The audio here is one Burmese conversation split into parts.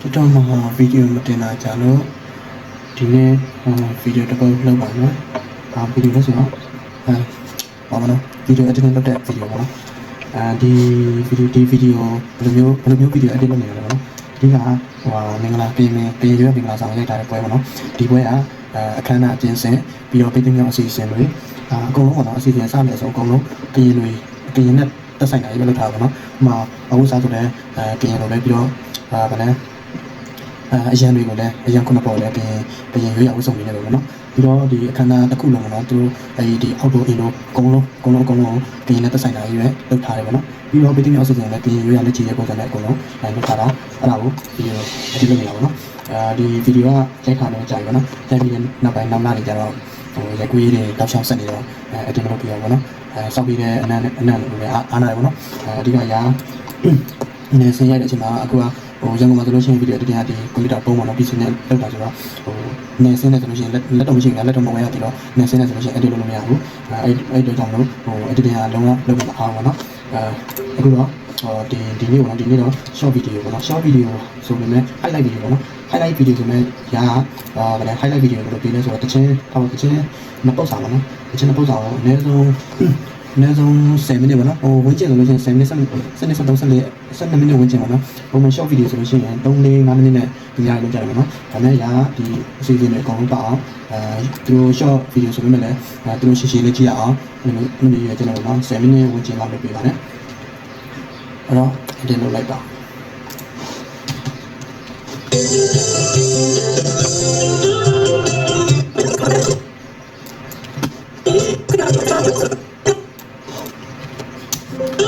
တော်တော်မှဗီဒီယိုမတင်လာကြလို့ဒီနေ့ဗီဒီယိုတစ်ပုဒ်လုပ်ပါမယ်။အာဗီဒီယိုလို့ဆိုတော့အဲပါမလို့ဗီဒီယို editing လုပ်တဲ့ဗီဒီယိုပေါ့နော်။အဲဒီဗီဒီယိုဒီဗီဒီယိုဘယ်လိုမျိုးဘယ်လိုမျိုးဗီဒီယို edit လုပ်နေရလဲပေါ့နော်။အဓိကဟိုဟာမင်္ဂလာပြင်ပြင်ပြင်ရွက်မင်္ဂလာဆောင်ရိုက်ထားတဲ့ပွဲပေါ့နော်။ဒီပွဲကအဲအခမ်းအနားအပြင်ဆင်ပြီးတော့ပိတ်သိမ်းမြောက်အစီအစဉ်တွေအာအကုန်လုံးပေါ့နော်အစီအစဉ်စမယ်ဆိုအကုန်လုံးကရင်တွေကရင်နဲ့တက်ဆိုင်တာရေးပဲလုပ်ထားပါပေါ့နော်။ဥပမာအခုစားဆိုတဲ့အဲကရင်လိုပဲပြီးတော့အာဗာလဲအဲ အရန်တွေကိုလည်းအရန်ခုနှစ်ပေါ်လည်းပြင်ပြင်ရွေးရဝတ်စုံနေတယ်ပေါ့နော်ပြီးတော့ဒီအခမ်းအနားတစ်ခုလုံးကတော့သူတို့အဲဒီအောက်တိုအင်တို့အကုန်လုံးအကုန်လုံးအကုန်လုံးပြင်နဲ့သက်ဆိုင်တာရွေးလောက်ထားတယ်ပေါ့နော်ပြီးတော့ဗီဒီယိုအစီအစဉ်လည်းပြင်ရွေးရလက်ချီရဲ့ပုံစံနဲ့အကုန်လုံးအဲလောက်ထားတာအဲ့ဒါကိုဗီဒီယိုအဒီလုပ်နေတာပေါ့နော်အဲဒီဗီဒီယိုကလက်ခါတော့ကြာပြီပေါ့နော်ကြာပြီးနောက်ပိုင်းနောက်လာနေကြတော့ဟိုရက်ကွေးတွေတောက်ချောင်းဆက်နေတော့အဲအဒီမလုပ်ပြရပေါ့နော်အဲစောက်ပြီးတဲ့အနံ့အနံ့လို့လည်းအားနာတယ်ပေါ့နော်အဲအဓိကရာနေစင်ရတဲ့အချိန်မှာအခုက ဟိုရန်ကုန်မှာဆိုလို့ရှိရင်ဗီဒီယိုတကယ်ဒီကွန်ပျူတာပုံမှန်တော့ပြည်စင်းနဲ့လောက်တာဆိုတော့ဟိုနေစင်းနဲ့ဆိုလို့ရှိရင်လက်လက်တော့မရှိဘူးလက်တော့မဝင်ရသေးတော့နေစင်းနဲ့ဆိုလို့ရှိရင် edit လုပ်လို့မရဘူးအဲအဲ့အဲ့တော့ကြောင့်မလို့ဟို editing ကလုံးဝလုပ်မအောင်ပါတော့အဲအခုတော့ဟိုဒီဒီနေ့ပေါ့နော်ဒီနေ့တော့ short video ပေါ့နော် short video ဆိုပေမဲ့ highlight video ပေါ့နော် highlight video ဆိုမဲ့ရာအာဗလဲ highlight video လို့ပြောလဲဆိုတော့တချင်းထောက်တချင်းမပုတ်ဆောင်ပါနော်တချင်းမပုတ်ဆောင်အနည်းဆုံး အနည်းဆုံး10မိနစ်ပေါ့နော်ဟိုဝင်ကျင်ဆိုလို့ရှိရင်10မိနစ်10မိနစ်10မိနစ်13 14 12မိနစ်ဝင်ကျင်ပေါ့နော်ပုံမှန် short video ဆိုလို့ရှိရင်3 4 5မိနစ်နဲ့ဒီညလုံးကြတယ်ပေါ့နော်ဒါနဲ့ရာဒီအစီအစဉ်တွေအကုန်လုံးပါအောင်အဲသူတို့ short video ဆိုပေမဲ့လည်းအဲသူတို့ရှည်ရှည်လေးကြည့်ရအောင်ဒီလိုဒီလိုရကျွန်တော်တို့10မိနစ်ဝင်ကျင်လောက်လုပ်ပေးပါနဲ့အဲ့တော့ဒီလိုလိုက်ပါတနမကွာနီယာစကြလေတရီအောင်သုံးပြီးပူမကွာနီယာစ Ooh.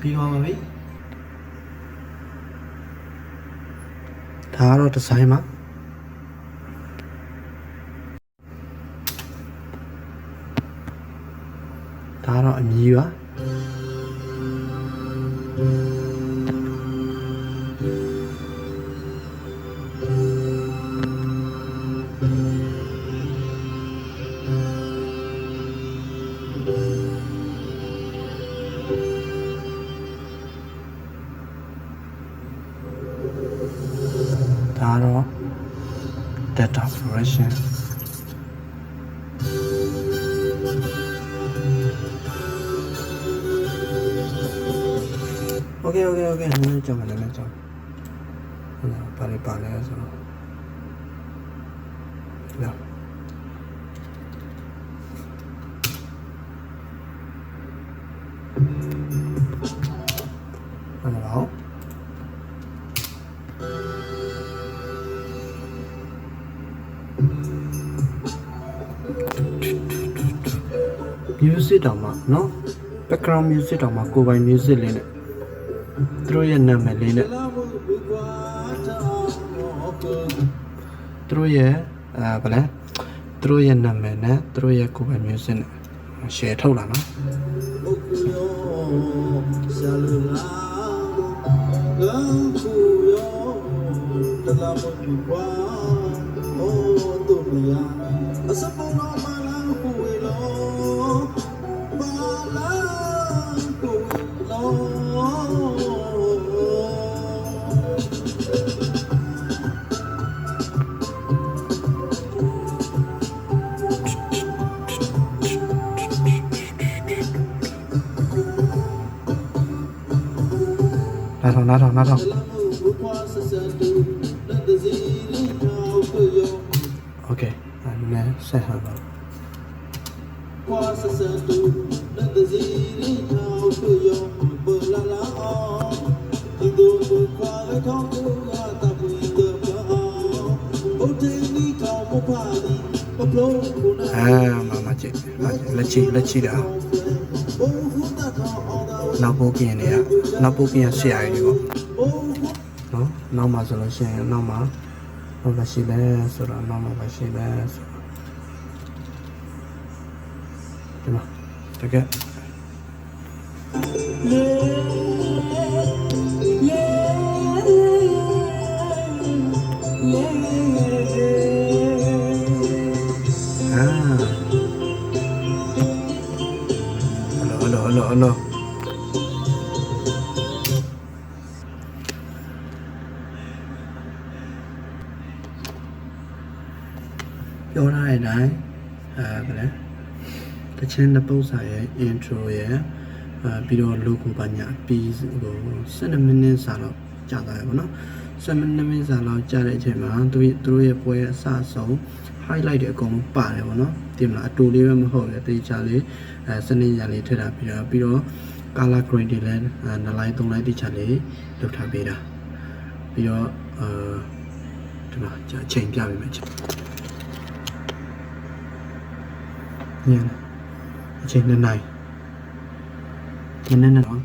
ပြီးသွားပါပြီဒါကတော့ဒီဇိုင်းမှာဒါကတော့အမည်ပါ data operation Okay okay okay နည်းနည်းကြောက်ပါနည်းနည်းကြောက်ဟုတ်လားပါလေပါလဲဆိုတော့ music တောင်မှနော် background music တောင်မှကိုယ်ပိုင် music လေးနဲ့သူတို့ရဲ့နာမည်လေးနဲ့သူတို့ရဲ့အဲဗလဲသူတို့ရဲ့နာမည်နဲ့သူတို့ရဲ့ကိုယ်ပိုင် music နဲ့ share ထုတ်လာနော်တလာမွန်ကွာအိုးတို့မြာအစပေါ်တော့ Nát Ok, à, anh nghe sẽ hả vào mà mà chị, chị, chị, là chị đã. Kia này ạ နောက်ပိုးကင်းနေရနောက်ပိုးကင်းဆရာကြီးပေါ့နော်နောက်မှာဆိုလို့ရှိရင်နောက်မှာဘာမှရှိလဲဆိုတော့နောက်မှာမရှိလဲဆိုတော့ဒီမှာတကယ် ပြောထားတဲ့အတိုင်းအဲဗလဲတချင်းတစ်ပုတ်စာရဲ့ intro ရဲ့အဲပြီးတော့ logo ပါညာပြီးဟို12မိနစ်စာတော့ကြာသွားရပါတော့12မိနစ်စာလောက်ကြာတဲ့အချိန်မှာသူသူတို့ရဲ့ပွဲအစဆုံး highlight တွေအကုန်လုံးပါတယ်ပေါ့နော်ဒီမလားအတူလေးပဲမဟုတ်လေတေချာလေးအဲစနစ်ညာလေးထည့်ထားပြီးတော့ပြီးတော့ color grade တွေလည်းအဲ2 line 3 line တေချာလေးလုပ်ထားပေးတာပြီးတော့အဲဒီမှာကြာအချိန်ပြပေးမယ်ချက် ညနေအချိန်2နိုင်ညနေနဲ့တော့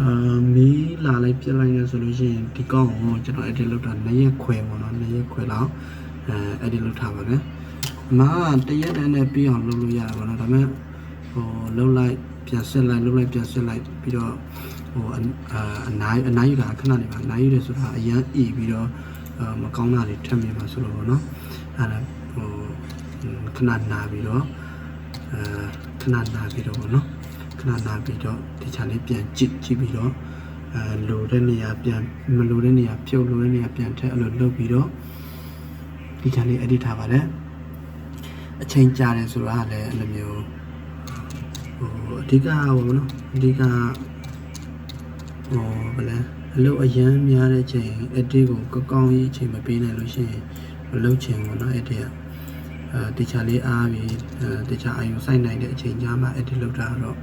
အာမီးလာလိုက်ပြစ်လိုက်နေဆိုလို့ရှိရင်ဒီကောင်းကိုကျွန်တော် edit လုပ်တာ2ရက်ခွဲပေါ့နော်2ရက်ခွဲလောက်အဲ edit လုပ်ထားပါမယ်အမကတရက်တည်းနဲ့ပြီးအောင်လုပ်လို့ရတာပေါ့နော်ဒါပေမဲ့ဟိုလုပ်လိုက်ပြန်ဆက်လိုက်လုပ်လိုက်ပြန်ဆက်လိုက်ပြီးတော့ဟိုအအာအနားအနားယူတာခဏနေပါအနားယူတယ်ဆိုတာအရန်အီပြီးတော့အာမကောင်းတာတွေထပ်မြင်မှာဆိုလို့ပေါ့နော်အဲ့ဒါဟိုခဏနာပြီးတော့ အာခဏနာပြီးတော့ပေါ့နော်ခဏနာပြီးတော့ဒီချာလေးပြန်ကြည့်ကြည့်ပြီးတော့အဲလိုတဲ့နေရာပြန်မလိုတဲ့နေရာဖြုတ်လိုတဲ့နေရာပြန်ထည့်အဲ့လိုလုပ်ပြီးတော့ဒီချာလေး edit ထားပါတယ်အချိန်ကြာတယ်ဆိုတာကလည်းအဲ့လိုမျိုးဟိုအဓိကဟိုနော်အဓိကဟိုဘယ်လဲအလုပ်အရန်များတဲ့ချိန် edit ကိုကောကောင်းကြီးအချိန်မပေးနိုင်လို့ရှိရင်မလုပ်ချင်ဘူးเนาะ edit ကအဲ တခြားလေးအားပြီးအဲတခြားအယုံစိုက်နိုင်တဲ့အချိန်ကြာမှ edit လုပ်တာတော့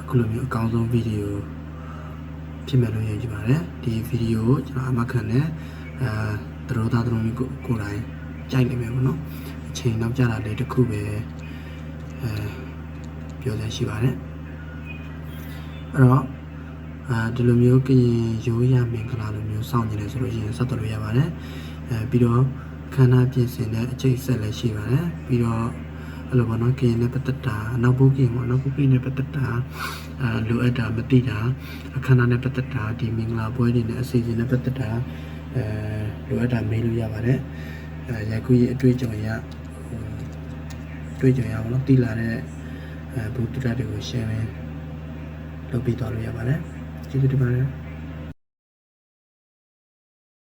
အခုလိုမျိုးအကောင်းဆုံးဗီဒီယိုဖြစ်မယ်လို့ယုံကြည်ပါတယ်ဒီဗီဒီယိုကိုကျွန်တော်အမခံနဲ့အဲသရောသားသရောမျိုးကိုကိုယ်တိုင်ကြိုက်နေမယ်ပေါ့နော်အချိန်နောက်ကျတာလေးတစ်ခုပဲအဲပြောရရှိပါတယ်အဲ့တော့အဲဒီလိုမျိုးကရင်ရိုးရမင်္ဂလာလိုမျိုးစောင့်နေတယ်ဆိုလို့ရှိရင်ဆက်သွယ်လို့ရပါတယ်အဲပြီးတော့ ခန္ဓာပြင်ဆင်တဲ့အကျိတ်ဆက်လည်းရှိပါတယ်ပြီးတော့အဲ့လိုပေါ့နော်ကရင်နဲ့ပတ်သက်တာနောက်ဘုတ်ကရင်ပေါ့နောက်ဘုတ်ကရင်နဲ့ပတ်သက်တာအဲလိုအပ်တာမသိတာအခန္ဓာနဲ့ပတ်သက်တာဒီမင်္ဂလာပွဲတွေနဲ့အစီအစဉ်နဲ့ပတ်သက်တာအဲလိုအပ်တာမေးလို့ရပါတယ်အဲယခုရဲ့အတွေ့အကြုံရဟိုတွေ့ကြုံရအောင်လို့တည်လာတဲ့အဲဘုဒ္ဓတရားတွေကို share လုပ်ပြီးသွားလို့ရပါတယ်ကျေးဇူးတင်ပါတယ်